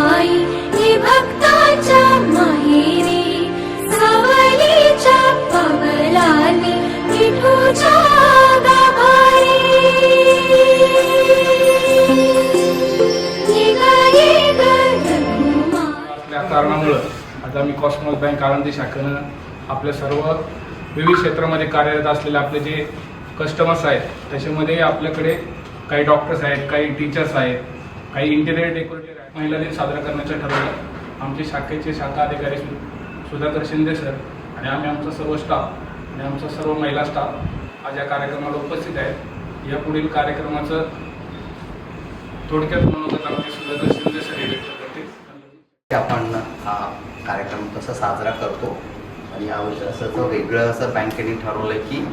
ये हे भक्ताच्या माहेरी सावलीच्या विठूच्या कारणामुळं आता आम्ही कॉस्मॉस बँक आळंदी शाखेनं आपल्या सर्व विविध क्षेत्रामध्ये कार्यरत असलेले आपले जे कस्टमर्स आहेत त्याच्यामध्ये आपल्याकडे काही डॉक्टर्स आहेत काही टीचर्स आहेत काही इंटिरियर डेकोरेटर आहेत महिला दिन साजरा करण्याचं ठरवलं. आमचे शाखेचे शाखा अधिकारी सु- सुधाकर शिंदे सर आणि आम्ही आमचा सर्व स्टाफ आणि आमचा सर्व महिला स्टाफ आज या कार्यक्रमाला उपस्थित आहेत. या पुढील कार्यक्रमाचं थोडक्यात मनोगत आमचे सुधाकर शिंदे सर हे व्यक्त करतील. आपण हा कार्यक्रम कसा साजरा करतो. आणि यावर्षी असं तर वेगळं असं बँकेने ठरवलं की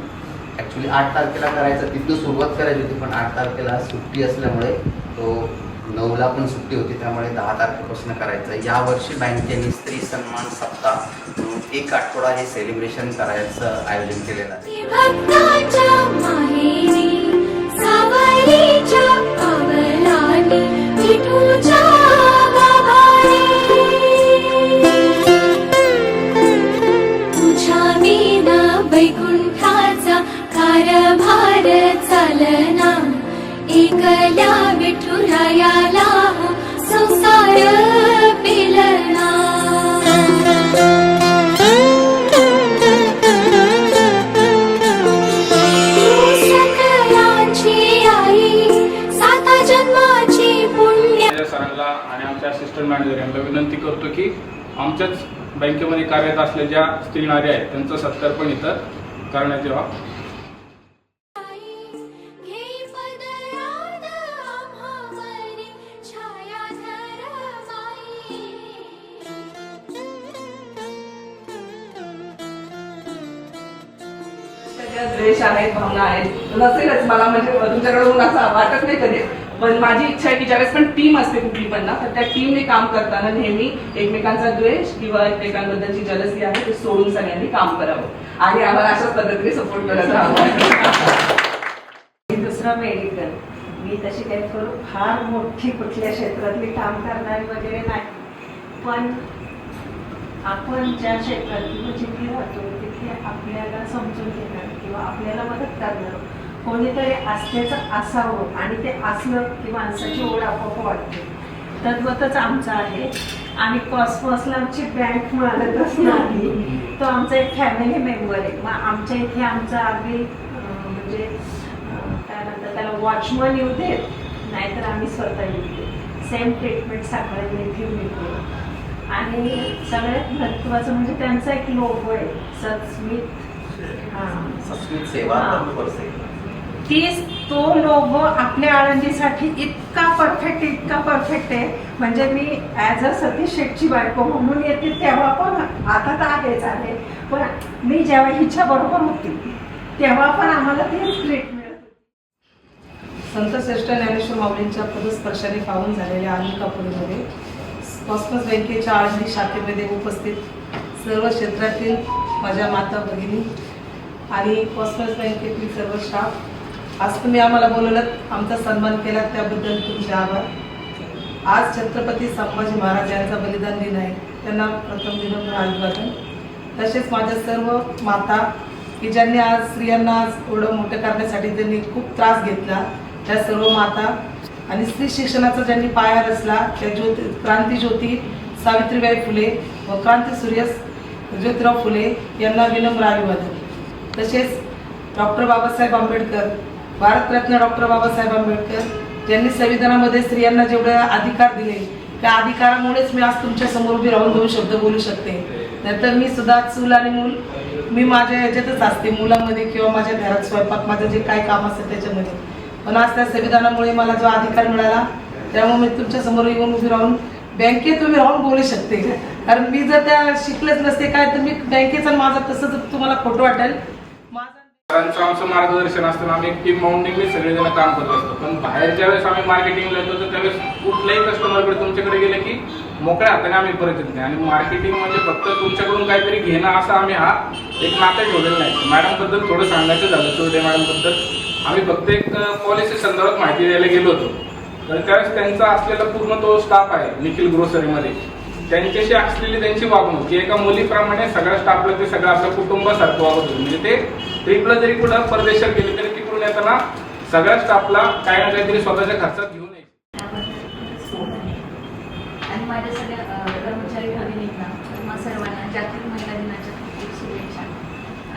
ॲक्च्युली आठ तारखेला करायचं तिथून सुरुवात करायची होती पण आठ तारखेला सुट्टी असल्यामुळे तो नऊला पण सुट्टी होती त्यामुळे दहा तारखेपासून करायचं. यावर्षी बँकेने स्त्री सन्मान सप्ताह म्हणून एक आठवडा हे सेलिब्रेशन करायचं आयोजन केलेलं आहे. एकल्या विठुरायाला संसार सरांना आणि आमच्या असिस्टंट मॅनेजर यांना विनंती करतो की आमच्याच बँकेमध्ये कार्यरत असलेल्या ज्या स्त्री नारी आहेत त्यांचं सत्कार पण इथं करण्यात यावा. द्वेष आहेत भावना आहेत. नसेलच मला म्हणजे तुमच्याकडून असं वाटत नाही कधी. पण माझी इच्छा आहे की ज्यावेळेस पण टीम असते कुठली पण ना तर त्या टीमने काम करताना नेहमी एकमेकांचा द्वेष किंवा एकमेकांबद्दलची जलसी आहे ते सोडून सगळ्यांनी काम करावं. आणि आम्हाला अशाच पद्धतीने सपोर्ट करत राहावं दुसरा मेडिकल मी तशी काही करू फार मोठी कुठल्या क्षेत्रातली काम करणारी वगैरे नाही. पण आपण ज्या क्षेत्रात जिथे म्हणजे राहतो आपल्याला समजून घेणार किंवा आपल्याला मदत करणार कोणीतरी असल्याचं असावं आणि ते असलं की माणसाची ओढ आपोआप वाटते तद्वतच आमचं आहे. आणि कॉस्मॉसला आमची बँक मालकच नाही. तो आमचा एक फॅमिली मेंबर आहे. मग आमच्या इथे आमचा अगदी म्हणजे काय म्हणतात त्याला वॉचमन येऊ देत नाहीतर आम्ही स्वतः येऊ देत. सेम ट्रीटमेंट सगळ्यांना इथे मिळतो. आणि सगळ्यात महत्त्वाचं म्हणजे त्यांचा एक लोगो आहे. सत्स्मित. हां. संस्कृत सेवा. तत्पर ती तो लोगो आपल्या आळंदीसाठी इतका परफेक्ट इतका परफेक्ट आहे. म्हणजे मी ॲज अ सतीश शेठची बायको म्हणून येते तेव्हा पण आता तर आहेच आहे. पण मी जेव्हा हिच्या बरोबर होती तेव्हा पण आम्हाला तेच ट्रीट मिळत होती. संत श्रेष्ठ ज्ञानेश्वर माऊलींच्या पदस्पर्शाने पाहून झालेल्या अनिकापुरीमध्ये कॉस्मस बँकेच्या आळंदी शाखेमध्ये उपस्थित सर्व क्षेत्रातील माझ्या माता भगिनी आणि कॉस्मस बँकेतील सर्व स्टाफ आज तुम्ही आम्हाला बोलवलं आमचा सन्मान केला त्याबद्दल तुमचे आभार. आज छत्रपती संभाजी महाराज यांचा बलिदान दिन आहे. त्यांना प्रथम दिन अभिवादन. तसेच माझ्या सर्व माता की ज्यांनी आज स्त्रियांना आज एवढं मोठं करण्यासाठी त्यांनी खूप त्रास घेतला त्या सर्व माता आणि स्त्री शिक्षणाचा ज्यांनी पाया रचला त्या ज्योती क्रांती ज्योती सावित्रीबाई फुले व क्रांती सूर्य ज्योतिराव फुले यांना विनम्र अभिवादन. तसेच डॉक्टर बाबासाहेब आंबेडकर भारतरत्न डॉक्टर बाबासाहेब आंबेडकर ज्यांनी संविधानामध्ये स्त्रियांना जेवढे अधिकार दिले त्या अधिकारामुळेच मी आज तुमच्यासमोर उभी राहून दोन शब्द बोलू शकते. नंतर मी सुद्धा चूल आणि मूल मी माझ्या ह्याच्यातच असते मुलामध्ये किंवा माझ्या घरात स्वयंपाक माझं जे काय काम असेल त्याच्यामध्ये. पण आज त्या संविधानामुळे मला जो अधिकार मिळाला त्यामुळे मी तुमच्यासमोर येऊन उभी राहून बँकेत उभी राहून बोलू शकते. कारण मी जर त्या शिकलेच नसते काय तर मी बँकेचा माझा तसं जर तुम्हाला खोटं वाटेल माझा सरांचं आमचं मार्गदर्शन असताना आम्ही एक टीम म्हणून नेहमी सगळेजण काम करत असतो. पण बाहेरच्या वेळेस आम्ही मार्केटिंगला येतो तर त्यावेळेस कुठल्याही कस्टमरकडे तुमच्याकडे गेले की मोकळ्या हाताने आम्ही परत येत नाही. आणि मार्केटिंग म्हणजे फक्त तुमच्याकडून काहीतरी घेणं असं आम्ही हा एक नातं ठेवलेलं नाही. मॅडमबद्दल थोडं सांगायचं झालं चोरडे मॅडमबद्दल आम्ही फक्त एक पॉलिसी संदर्भात माहिती द्यायला गेलो होतो. तर त्यावेळेस त्यांचा असलेला पूर्ण तो स्टाफ आहे निखिल ग्रोसरीमध्ये. त्यांच्याशी असलेली त्यांची वागणूक की एका मुलीप्रमाणे सगळ्या स्टाफला ते सगळं आपल्या कुटुंबासारखं वागत होते. म्हणजे ते ट्रिपला जरी कुठं परदेशात गेले तरी तिकडून येताना सगळ्या स्टाफला काही ना काहीतरी स्वतःच्या खर्चात घेऊन यायचे. आणि माझ्या सगळ्या कर्मचारी भगिनींना तुम्हा सर्वांना जागतिक महिला दिनाच्या खूप शुभेच्छा.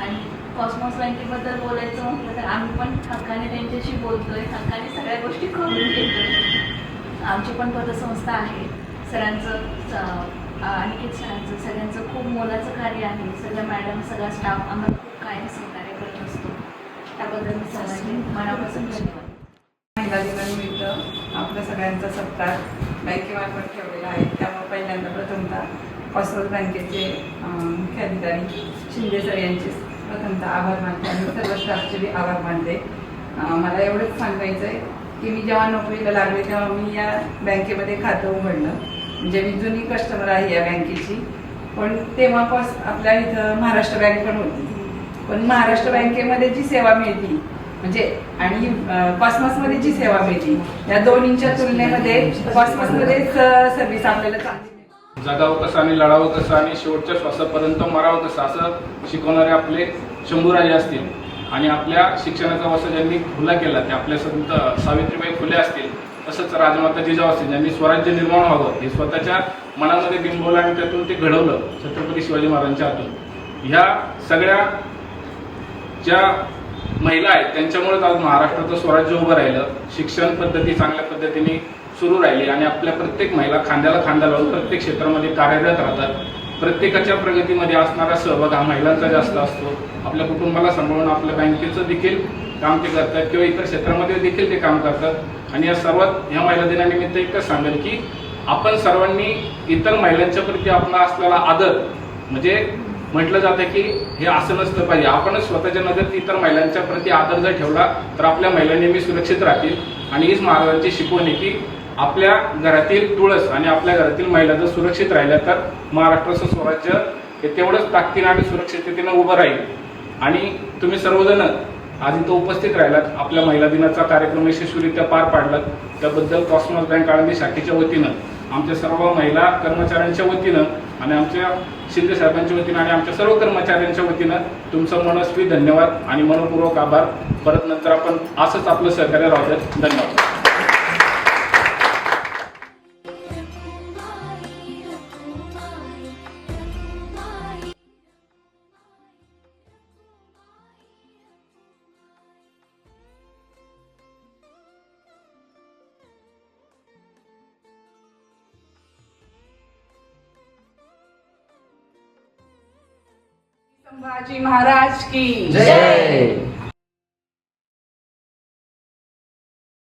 आणि कॉस्मॉस बँकेबद्दल बोलायचं म्हटलं आम्ही पण हक्काने त्यांच्याशी बोलतोय. हक्काने सगळ्या गोष्टी करून घेतोय. आमची पण पतसंस्था आहे. सरांचं अनिकेत सरांचं सगळ्यांचं खूप मोलाचं कार्य आहे. सगळ्या मॅडम सगळा स्टाफ आम्हाला खूप कायम सहकार्य करत असतो. त्याबद्दल मी सर्वांचे मनापासून धन्यवाद. महिला दिनानिमित्त आपल्या सगळ्यांचा सत्कार बँकेमार्फत ठेवलेला आहे. त्यामुळे पहिल्यांदा प्रथमतः कॉसोल बँकेचे मुख्य अधिकारी शिंदे सर यांचे प्रथमतः आभार मानते आणि सर्व स्टाफचे बी आभार मानते. मला एवढंच सांगायचं आहे की मी जेव्हा नोकरीला लागले तेव्हा मी या बँकेमध्ये खातं उघडलं. म्हणजे मी जुनी कस्टमर आहे या बँकेची. पण तेव्हापास आपल्या इथं महाराष्ट्र बँक पण होती. पण महाराष्ट्र बँकेमध्ये जी सेवा मिळती म्हणजे आणि कॉस्मॉसमध्ये जी सेवा मिळती या दोन्हीच्या तुलनेमध्ये कॉस्मॉसमध्ये सर्व्हिस आपल्याला चांगली जगावं कसं आणि लढावं कसं आणि शेवटच्या श्वासापर्यंत मरावं कसं असं शिकवणारे आपले शंभूराजे असतील. आणि आपल्या शिक्षणाचा वसा ज्यांनी खुला केला ते आपल्या संत सावित्रीबाई फुले असतील तसंच राजमाता जिजाऊ असतील ज्यांनी स्वराज्य निर्माण व्हावं हे स्वतःच्या मनामध्ये बिंबवलं आणि त्यातून ते घडवलं छत्रपती शिवाजी महाराजांच्या हातून. ह्या सगळ्या ज्या महिला आहेत त्यांच्यामुळेच आज महाराष्ट्राचं स्वराज्य उभं राहिलं. शिक्षण पद्धती चांगल्या पद्धतीने सुरू राहिली आणि आपल्या प्रत्येक महिला खांद्याला खांदा लावून प्रत्येक क्षेत्रामध्ये कार्यरत राहतात. प्रत्येकाच्या प्रगतीमध्ये असणारा सहभाग हा महिलांचा जास्त असतो. आपल्या कुटुंबाला सांभाळून आपल्या बँकेचं देखील काम ते करतात किंवा इतर क्षेत्रामध्ये देखील ते काम करतात. आणि या सर्वात ह्या महिला दिनानिमित्त एकच सांगेल की आपण सर्वांनी इतर महिलांच्या प्रती आपला असलेला आदर म्हणजे म्हटलं जातं की हे असं नसलं पाहिजे. आपणच स्वतःच्या नजरेत इतर महिलांच्या प्रती आदर जर ठेवला तर आपल्या महिला नेहमी सुरक्षित राहतील. आणि हीच महाराजांची शिकवण आहे की आपल्या घरातील तुळस आणि आपल्या घरातील महिला जर सुरक्षित राहिल्या तर महाराष्ट्राचं स्वराज्य हे तेवढंच ताकदीनं आणि सुरक्षिततेनं उभं राहील. आणि तुम्ही सर्वजण आज इथं उपस्थित राहिलात आपल्या महिला दिनाचा कार्यक्रम यशस्वीरित्या पार पाडलात. त्याबद्दल कॉस्मॉस बँक आळंदी शाखेच्या वतीनं आमच्या सर्व महिला कर्मचाऱ्यांच्या वतीनं आणि आमच्या शिंदे साहेबांच्या वतीनं आणि आमच्या सर्व कर्मचाऱ्यांच्या वतीनं तुमचं मनस्वी धन्यवाद आणि मनपूर्वक आभार. परत नंतर आपण असंच आपलं सहकार्य राहतात धन्यवाद. संभाजी महाराज की। जय।